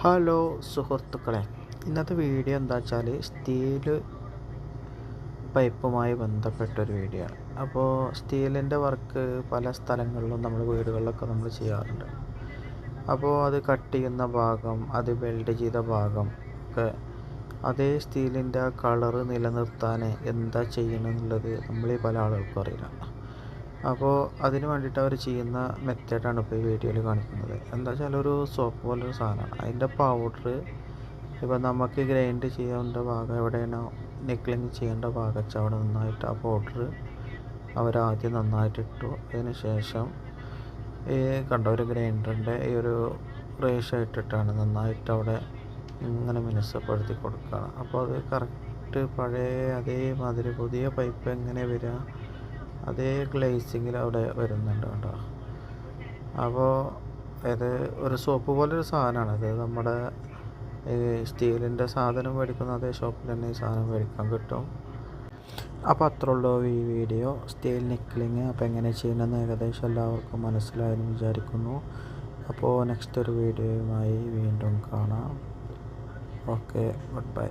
Hello സുഹൃത്തുക്കളെ ഇന്നത്തെ video എന്താ വെച്ചാൽ സ്റ്റീൽ പൈപ്പുമായി ബന്ധപ്പെട്ടൊരു വീഡിയോ ആണ്. അപ്പോൾ സ്റ്റീലിന്റെ വർക്ക് പല സ്ഥലങ്ങളിലും നമ്മൾ വീടുകളിലൊക്കെ നമ്മൾ ചെയ്യാറുണ്ട്. അപ്പോൾ അത് കട്ട് ചെയ്യുന്ന ഭാഗം അത് വെൽഡ് ചെയ്ത ഭാഗം ഒക്കെ അതേ സ്റ്റീലിന്റെ ആ കളറ് നിലനിർത്താൻ എന്താ ചെയ്യണമെന്നുള്ളത് നമ്മളീ പല ആളുകൾക്കും അറിയില്ല അപ്പോൾ അതിന് വേണ്ടിയിട്ട് അവർ ചെയ്യുന്ന മെത്തേഡാണ് ഇപ്പോൾ ഈ വീഡിയോയിൽ കാണിക്കുന്നത്. എന്താ വെച്ചാൽ ഒരു സോപ്പ് പോലൊരു സാധനമാണ്. അതിന്റെ പൗഡർ ഇപ്പോൾ നമുക്ക് ഗ്രൈൻഡ് ചെയ്യേണ്ട ഭാഗം എവിടെയാണോ നെക്ലിങ് ചെയ്യേണ്ട ഭാഗം അവിടെ നന്നായിട്ട് ആ പൗഡർ അവരാദ്യം നന്നായിട്ട് ഇട്ടു. അതിന് ശേഷം ഈ കണ്ട ഒരു ഗ്രൈൻഡറിന്റെ ഈ ഒരു റേഷായിട്ടിട്ടാണ് നന്നായിട്ട് അവിടെ ഇങ്ങനെ മിനുസപ്പെടുത്തി കൊടുക്കുകയാണ് അപ്പോൾ അത് കറക്റ്റ് പഴയ അതേമാതിരി പുതിയ പൈപ്പ് എങ്ങനെ വരിക അതേ ഗ്ലേസിങ്ങിൽ അവിടെ വരുന്നുണ്ട് കേട്ടോ. അപ്പോൾ ഇത് ഒരു സോപ്പ് പോലൊരു സാധനമാണ് ഇത് നമ്മുടെ ഈ സ്റ്റീലിന്റെ സാധനം മേടിക്കുന്ന അതേ ഷോപ്പിൽ തന്നെ ഈ സാധനം മേടിക്കാൻ കിട്ടും. അപ്പോൾ അത്ര ഉള്ളൂ ഈ വീഡിയോ സ്റ്റീൽ നിക്കലിങ് അപ്പോൾ എങ്ങനെ ചെയ്യണമെന്ന് ഏകദേശം എല്ലാവർക്കും മനസ്സിലായെന്ന് വിചാരിക്കുന്നു. അപ്പോൾ നെക്സ്റ്റ് ഒരു വീഡിയോയുമായി വീണ്ടും കാണാം. Okay good bye